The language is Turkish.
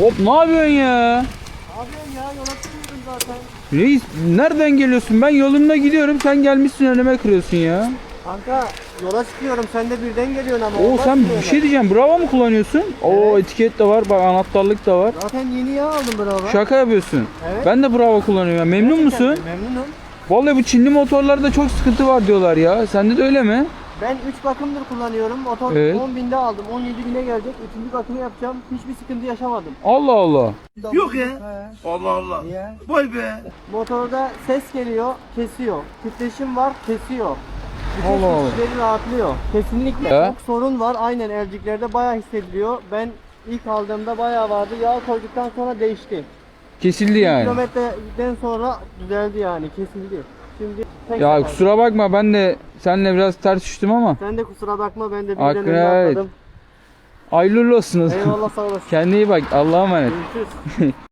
Hop ne yapıyorsun ya? Abi ya yola çıkıyordum zaten. Reis nereden geliyorsun? Ben yolumda gidiyorum sen gelmişsin önüme kırıyorsun ya. Kanka yola çıkıyorum sen de birden geliyorsun ama. Oo olmaz sen ki bir şey diyeceğim. Bravo mu kullanıyorsun? Oo etiket de var. Bak anahtarlık da var. Zaten yeni yağ aldım bravo. Şaka yapıyorsun. Evet. Ben de Bravo kullanıyorum ya. Memnun musun? Memnunum. Vallahi bu Çinli motorlarda çok sıkıntı var diyorlar ya. Sende de öyle mi? Ben 3 bakımdır kullanıyorum. Motor Evet. 10 binde aldım. 17 bine gelecek. 3. bakımı yapacağım. Hiçbir sıkıntı yaşamadım. Allah Allah. Yok ya. He. Allah Allah. Niye? Vay be. Motorda ses geliyor, kesiyor. Titreşim var, kesiyor. Bütün Allah Allah. rahatlıyor. Kesinlikle. He? Çok sorun var. Aynen elciklerde bayağı hissediliyor. Ben ilk aldığımda bayağı vardı. Yağ koyduktan sonra değişti. Kesildi yani. Kilometreden sonra düzeldi yani. Kesildi. Şimdi Ya kusura bakma ben de seninle biraz ters düştüm ama. Sen de kusura bakma ben de birden Hakkını önüne atladım. Hayırlı olsun o zaman. Eyvallah sağ olasın. Kendine iyi bak. Allah'a emanet. Görüşürüz.